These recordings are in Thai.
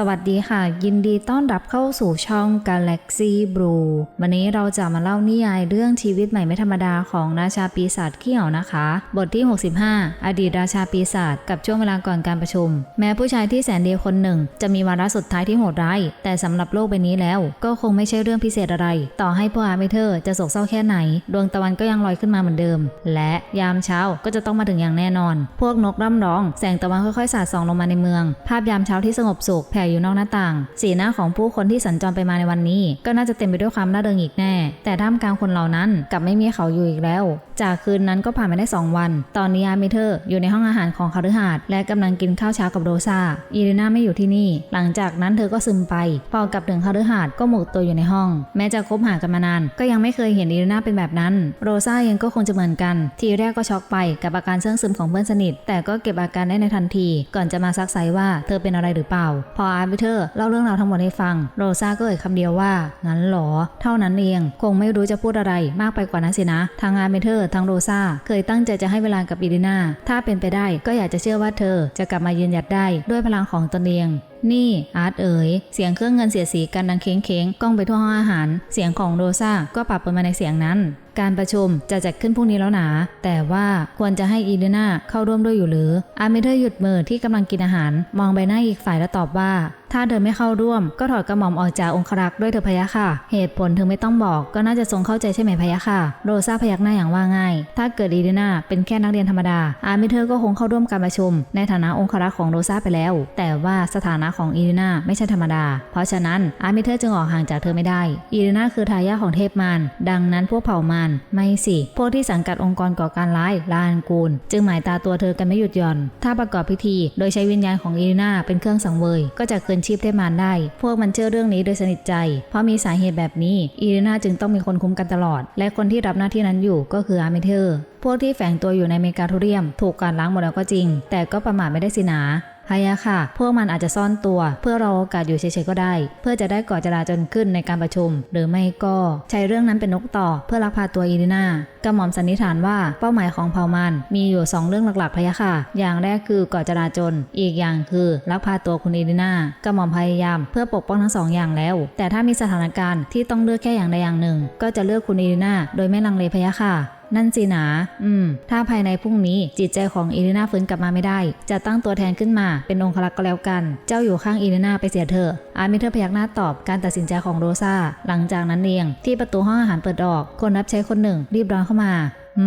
สวัสดีค่ะ ยินดีต้อนรับเข้าสู่ช่อง Galaxy Blue วันนี้เราจะมาเล่านิยายเรื่องชีวิตใหม่ไม่ธรรมดาของราชาปีศาจเขี้ยวนะคะ บทที่ 65 อดีตราชาปีศาจกับช่วงเวลาก่อนการประชุม แม้ผู้ชายที่แสนดีคนหนึ่ง จะมีวาระสุดท้ายที่โหดร้ายแต่สำหรับโลกใบนี้แล้ว ก็คงไม่ใช่เรื่องพิเศษอะไร ต่อให้พวกอาร์เมเธอร์จะโศกเศร้าแค่ไหน ดวงตะวันก็ยังลอยขึ้นมาเหมือนเดิม และยามเช้าก็จะต้องมาถึงอย่างแน่นอน พวกนกร่ำร้อง แสงตะวันค่อยๆสาดส่องลงมาในเมือง ภาพยามเช้าที่สงบสุขแผ่อยู่นอกหน้าต่าง สีหน้าของผู้คนที่สัญจรไปมาในวันนี้ ก็น่าจะเต็มไปด้วยความน่าเริงอีกแน่ แต่ท่ามกลางคนเหล่านั้นกลับไม่มีเขาอยู่อีกแล้ว จากคืนนั้นก็ผ่านไปได้ 2 วัน ตอนนี้อาเมเธอร์อยู่ในห้องอาหารของคาฤหาสน์และกำลังกินข้าวเช้ากับโรซาอีเรนาไม่อยู่ที่นี่ หลังจากนั้นเธอก็ซึมไป พอกลับถึงคาฤหาสน์ก็หมกตัวอยู่ในห้อง แม้จะคบหากันมานาน ก็ยังไม่เคยเห็นอีเรนาเป็นแบบนั้น โรซาเองก็คงจะเหมือนกัน ทีแรกก็ช็อกไปกับอาการเสื่องซึมของเพื่อนสนิท แต่ก็เก็บอาการได้ในทันที ก่อนจะมาซักไซว่าเธอเป็นอะไรหรือเปล่า พออาร์เบเธอเล่าเรื่องราวทั้งหมดให้ฟัง โรซาก็เอ่ยคำเดียวว่า งั้นหรอ เท่านั้นเอง คงไม่รู้จะพูดอะไรมากไปกว่านั้นสินะ ทางอาร์เบเธอร์ทั้งโรซาเคยตั้งใจจะให้เวลากับอีลิน่าถ้าเป็นไปได้ก็อยากจะเชื่อว่าเธอจะกลับมายืนหยัดได้ด้วยพลังของตนเองนี่อาร์ตเอ๋ย เสียงเครื่องเงินเสียดสีกันดังเค้งเค้งๆก้องไปทั่วห้องอาหาร เสียงของโรซาก็ปรับเปนมาในเสียงนั้น การประชุมจะจัดขึ้นพรุ่งนี้แล้วหนา แต่ว่าควรจะให้อีเลนาเข้าร่วมด้วยอยู่หรือ อาร์เมเธอร์หยุดมือที่กำลังกินอาหาร มองใบหน้าอีกฝ่ายแล้วตอบว่า ถ้าเธอไม่เข้าร่วม ก็ถอดกระหม่อมออกจากองครักษ์ด้วยเธอพะยะค่ะ เหตุผลเธอไม่ต้องบอก ก็น่าจะทรงเข้าใจใช่ไหมพะยะค่ะ โรซาพยักหน้าอย่างว่าง่าย ถ้าเกิดอีเลนาเป็นแค่นักเรียนธรรมดา อาร์เมเธอร์ก็คงเข้าร่วมการประชุม ในฐานะองครักษ์ของโรซาไปแล้ว แต่ว่าสถานะของอีเลนาไม่ใช่ธรรมดา เพราะฉะนั้นอาร์เมเธอร์จึงออกห่างจากเธอไม่ได้ อีเลนาคือทายาทของเทพมารดังนั้นพวกเผ่ามารไม่สิ พวกที่สังกัดองค์กรก่อการร้ายลาอันกูล จึงหมายตาตัวเธอกันไม่หยุดหย่อน ถ้าประกอบพิธี โดยใช้วิญญาณของอีลีนาเป็นเครื่องสังเวย ก็จะคืนชีพเทพมารได้ พวกมันเชื่อเรื่องนี้โดยสนิทใจ เพราะมีสาเหตุแบบนี้อีลีนาจึงต้องมีคนคุ้มกันตลอด และคนที่รับหน้าที่นั้นอยู่ก็คืออาร์เมเธอร์พวกที่แฝงตัวอยู่ในเมกาโทเรียม ถูกการล้างหมดแล้วก็จริง แต่ก็ประมาทไม่ได้สินา พะยะค่ะ พวกมันอาจจะซ่อนตัว เพื่อรอโอกาสอยู่เฉยๆก็ได้ เพื่อจะได้ก่อจราจนขึ้นในการประชุม หรือไม่ก็ใช้เรื่องนั้นเป็นนกต่อ เพื่อลักพาตัวอีลิน่ากระหม่อมสันนิษฐานว่าเป้าหมายของเผ่ามันมีอยู่ 2 เรื่องหลักๆพะยะค่ะ อย่างแรกคือก่อจราจน อีกอย่างคือลักพาตัวคุณอีลิน่ากระหม่อมพยายามเพื่อปกป้องทั้งสองอย่างแล้ว แต่ถ้ามีสถานการณ์ที่ต้องเลือกแค่อย่างใดอย่างหนึ่ง ก็จะเลือกคุณอีลิน่าโดยไม่ลังเลพะยะค่ะ นั่นสินะอืม ถ้าภายในพรุ่งนี้จิตใจของอีเลนาฟื้นกลับมาไม่ได้ จะตั้งตัวแทนขึ้นมาเป็นองครักษ์ก็แล้วกัน เจ้าอยู่ข้างอีเลนาไปเสียเถอะอาร์มิเธอร์พยักหน้าตอบการตัดสินใจของโรซาหลังจากนั้นเองที่ประตูห้องอาหารเปิดออก คนรับใช้คนหนึ่ง รีบร้อนเข้ามา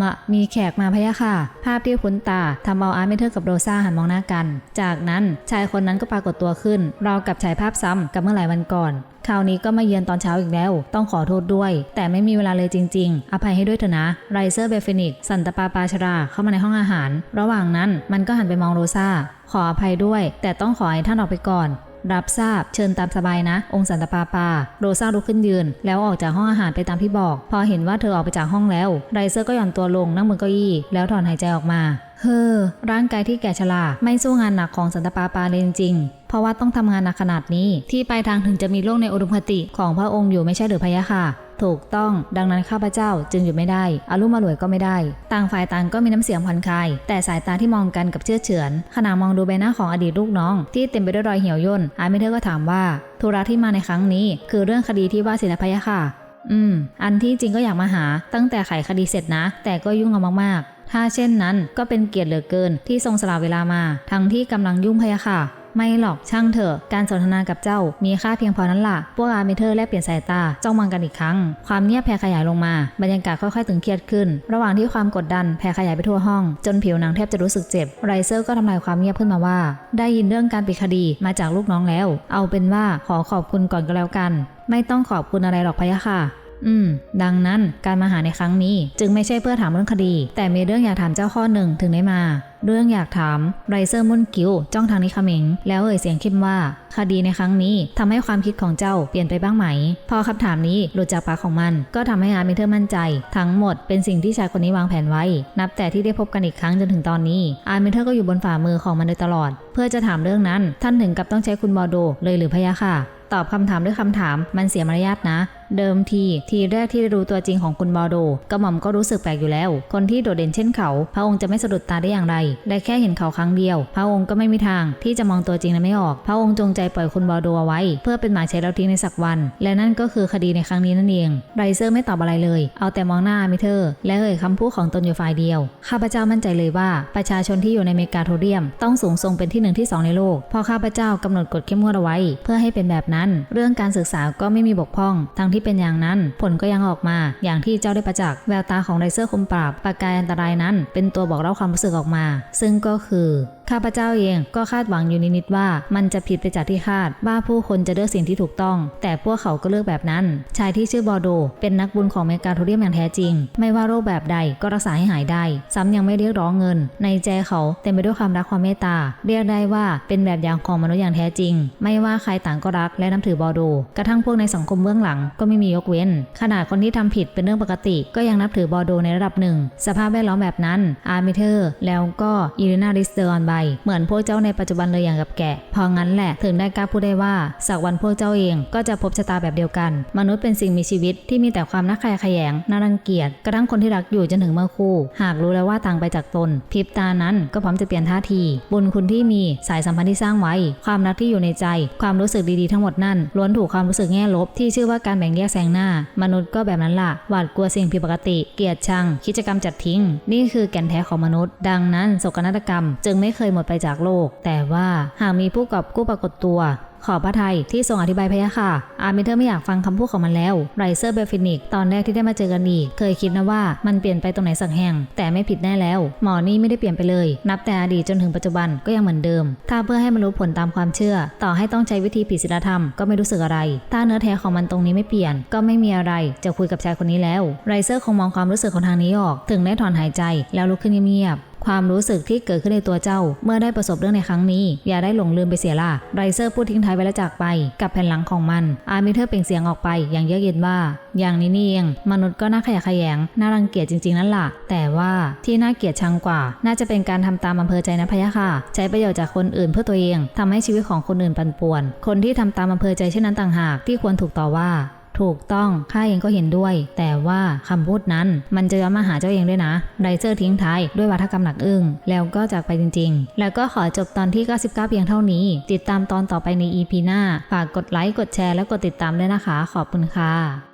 มะมีแขกมาพะยะค่ะ ภาพที่คุ้นตาทำเอาอาร์เมเธอร์กับโรซาหันมองหน้ากัน จากนั้นชายคนนั้นก็ปรากฏตัวขึ้น เรากับฉายภาพซ้ำกับเมื่อหลายวันก่อน คราวนี้ก็มาเยือนตอนเช้าอีกแล้ว ต้องขอโทษด้วย แต่ไม่มีเวลาเลยจริง ๆ อภัยให้ด้วยเถอะนะ ไรเซอร์เบฟินิกสันตปาปาชราเข้ามาในห้องอาหาร ระหว่างนั้นมันก็หันไปมองโรซาขออภัยด้วย แต่ต้องขอให้ท่านออกไปก่อน รับทราบ เชิญตามสบายนะ องค์สันตปาปา โรซาลุกขึ้นยืน แล้วออกจากห้องอาหารไปตามที่บอก พอเห็นว่าเธอออกไปจากห้องแล้ว ไรเซอร์ก็หย่อนตัวลงนั่งบนเก้าอี้ แล้วถอนหายใจออกมา เฮ้อร่างกายที่แก่ชราไม่สู้งานหนักของสันตปาปาเลยจริงเพราะว่าต้องทำงานหนักขนาดนี้ ที่ปลายทางถึงจะมีโลกในอุดมคติของพระองค์อยู่ไม่ใช่หรือพะยะค่ะ ถูกต้อง ดังนั้นข้าพเจ้าจึงอยู่ไม่ได้อารุมารวยก็ไม่ได้ ต่างฝ่ายต่างก็มีน้ำเสียงผ่อนคลาย แต่สายตาที่มองกันกับเชื่อเฉือน ขณะมองดูใบหน้าของอดีตลูกน้อง ที่เต็มไปด้วยรอยเหี่ยวย่นอาเมเธอร์ก็ถามว่าธุระที่มาในครั้งนี้ คือเรื่องคดีที่ว่าศิลปะยะค่ะ อืม อันที่จริงก็อยากมาหา ตั้งแต่ไขคดีเสร็จนะ แต่ก็ยุ่งเอามากๆ ถ้าเช่นนั้นก็เป็นเกียรติเหลือเกินที่ทรงสละเวลามา ทั้งที่กำลังยุ่งพะยะค่ะ ไม่หรอกช่างเถอะ การสนทนากับเจ้ามีค่าเพียงพอนั้นล่ะ พวกอาร์เมเธอร์แลกเปลี่ยนสายตาจ้องมองกันอีกครั้ง ความเงียบแผ่ขยายลงมา บรรยากาศค่อยๆตึงเครียดขึ้น ระหว่างที่ความกดดันแผ่ขยายไปทั่วห้อง จนผิวหนังแทบจะรู้สึกเจ็บ ไรเซอร์ก็ทำลายความเงียบขึ้นมาว่า ได้ยินเรื่องการปิดคดีมาจากลูกน้องแล้ว เอาเป็นว่าขอขอบคุณก่อนก็แล้วกัน ไม่ต้องขอบคุณอะไรหรอกพะยะค่ะ อืม ดังนั้นการมาหาในครั้งนี้จึงไม่ใช่เพื่อถามเรื่องคดี แต่มีเรื่องอยากถามเจ้าข้อหนึ่งถึงได้มา เรื่องอยากถามไรเซอร์มุนกิวจ้องทางนี้เขมิงแล้วเอ่ยเสียงเข้มว่า คดีในครั้งนี้ทำให้ความคิดของเจ้าเปลี่ยนไปบ้างไหม พอคำถามนี้หลุดจากปากของมัน ก็ทำให้อาร์มิเธอร์มั่นใจ ทั้งหมดเป็นสิ่งที่ชายคนนี้วางแผนไว้ นับแต่ที่ได้พบกันอีกครั้งจนถึงตอนนี้ อาร์มิเธอร์ก็อยู่บนฝ่ามือของมันโดยตลอด เพื่อจะถามเรื่องนั้น ท่านถึงกับต้องใช้คุณบอโดเลยหรือพะยะค่ะตอบคำถามด้วยคำถามมันเสียมารยาทนะ เดิมที ทีแรกที่ได้รู้ตัวจริงของคุณบอโดกระหม่อมก็รู้สึกแปลกอยู่แล้ว คนที่โดดเด่นเช่นเขา พระองค์จะไม่สะดุดตาได้อย่างไรและแค่เห็นเขาครั้งเดียว พระองค์ก็ไม่มีทางที่จะมองตัวจริงนั้นไม่ออก พระองค์จงใจปล่อยคุณบอโดเอาไว้ เพื่อเป็นหมายใช้แล้วทิ้งในสักวัน และนั่นก็คือคดีในครั้งนี้นั่นเองไรเซอร์ไม่ตอบอะไรเลย เอาแต่มองหน้ามิเธอร์และเอ่ยคำพูดของตนอยู่ฝ่ายเดียวข้าพเจ้ามั่นใจเลยว่าประชาชนที่อยู่ในเมกาโทเรียม ต้องสูงทรงเป็นที่หนึ่งที่สองในโลกเพราะข้าพเจ้ากำหนดกฎเข้มงวดเอาไว้ เพื่อให้เป็นแบบนั้น เรื่องการศึกษาก็ไม่มีบกพร่องทั้งที่เป็นอย่างนั้น ผลก็ยังออกมา อย่างที่เจ้าได้ประจักษ์แววตาของไรเซอร์คมปราบประกายอันตรายนั้น เป็นตัวบอกเล่าความรู้สึกออกมา ซึ่งก็คือ ข้าพเจ้าเองก็คาดหวังอยู่นิดๆว่า มันจะผิดไปจากที่คาดว่าผู้คนจะเลือกสิ่งที่ถูกต้อง แต่พวกเขาก็เลือกแบบนั้น ชายที่ชื่อบอโด เป็นนักบุญของเมกาโทเรียมอย่างแท้จริง ไม่ว่าโรคแบบใดก็รักษาให้หายได้ ซ้ำยังไม่เรียกร้องเงิน ในใจเขาเต็มไปด้วยความรักความเมตตา เรียกได้ว่าเป็นแบบอย่างของมนุษย์อย่างแท้จริง ไม่ว่าใครต่างก็รักและนับถือบอโด กระทั่งพวกในสังคมเบื้องหลังก็ไม่มียกเว้น ขนาดคนที่ทำผิดเป็นเรื่องปกติ ก็ยังนับถือบอโดในระดับหนึ่ง สภาพแวดล้อมแบบนั้นอาร์มิเธอร์ แล้วก็อีรินาริสเดอร์ออนไบเหมือนพวกเจ้าในปัจจุบันเลยอย่างกับแกะพองั้นแหละถึงได้กล้าพูดได้ว่าสักวันพวกเจ้าเองก็จะพบชะตาแบบเดียวกัน มนุษย์เป็นสิ่งมีชีวิตที่มีแต่ความน่าใครขยงน่ารังเกียจกระทั่งคนที่รักอยู่จนถึงเมื่อคู่ หากรู้แล้วว่าต่างไปจากตนพริบตานั้นก็พร้อมจะเปลี่ยนท่าที บุญคุณที่มีสายสัมพันธ์ที่สร้างไว้ ความรักที่อยู่ในใจ ความรู้สึกดีๆทั้งหมดนั่นล้วนถูกความรู้สึกแง่ลบ ที่ชื่อว่าการแบ่งแยกแซงหน้า มนุษย์ก็แบบนั้นล่ะหวาดกลัวสิ่งผิดปกติ เกลียดชังกิจกรรมจัดทิ้ง นี่คือแก่นแท้ของมนุษย์ ดังนั้นโศกนาฏกรรม จึงไม่เคยหมดไปจากโลก แต่ว่าหากมีผู้กอบกู้ปรากฏตัว ขอพระไทยที่ทรงอธิบายพะยะค่ะ อาร์มิเธอร์ไม่อยากฟังคำพูดของมันแล้ว ไรเซอร์เบลฟินิกตอนแรกที่ได้มาเจอกันอีก เคยคิดนะว่ามันเปลี่ยนไปตรงไหนสักแห่ง แต่ไม่ผิดแน่แล้ว หมอนี่ไม่ได้เปลี่ยนไปเลย นับแต่อดีตจนถึงปัจจุบันก็ยังเหมือนเดิม ถ้าเพื่อให้มันรู้ผลตามความเชื่อ ต่อให้ต้องใช้วิธีผิดศีลธรรมก็ไม่รู้สึกอะไร ถ้าเนื้อแท้ของมันตรงนี้ไม่เปลี่ยน ก็ไม่มีอะไร จะคุยกับชายคนนี้แล้ว ไรเซอร์คงมองความรู้สึกของทางนี้ออก ถึงได้ถอนหายใจแล้วลุกขึ้นเงียบ ความรู้สึกที่เกิดขึ้นในตัวเจ้า เมื่อได้ประสบเรื่องในครั้งนี้ อย่าได้หลงลืมไปเสียล่ะไรเซอร์พูดทิ้งท้ายไว้แล้วจากไป กับแผ่นหลังของมัน อาร์มิเธอร์เปล่งเสียงออกไปอย่างเยือกเย็นว่า อย่างนี้นี่เองมนุษย์ก็น่าขยะแขยงน่ารังเกียจจริงๆนั่นล่ะ แต่ว่าที่น่าเกลียดชังกว่า น่าจะเป็นการทำตามอำเภอใจนะพะยะค่ะ ใช้ประโยชน์จากคนอื่นเพื่อตัวเองทำให้ชีวิตของคนอื่นปั่นป่วน คนที่ทำตามอำเภอใจเช่นนั้นต่างหากที่ควรถูกต่อว่า ถูกต้องข้าเองก็เห็นด้วย แต่ว่าคำพูดนั้นมันจะย้อนมาหาเจ้าเองด้วยนะไรเซอร์ทิ้งท้ายด้วยวาทกรรมหนักอึ้งแล้วก็จากไปจริง ๆ แล้วก็ขอจบตอนที่ 99 เพียงเท่านี้ ติดตามตอนต่อไปใน EP หน้า ฝากกดไลค์กดแชร์และกดติดตามด้วยนะคะ ขอบคุณค่ะ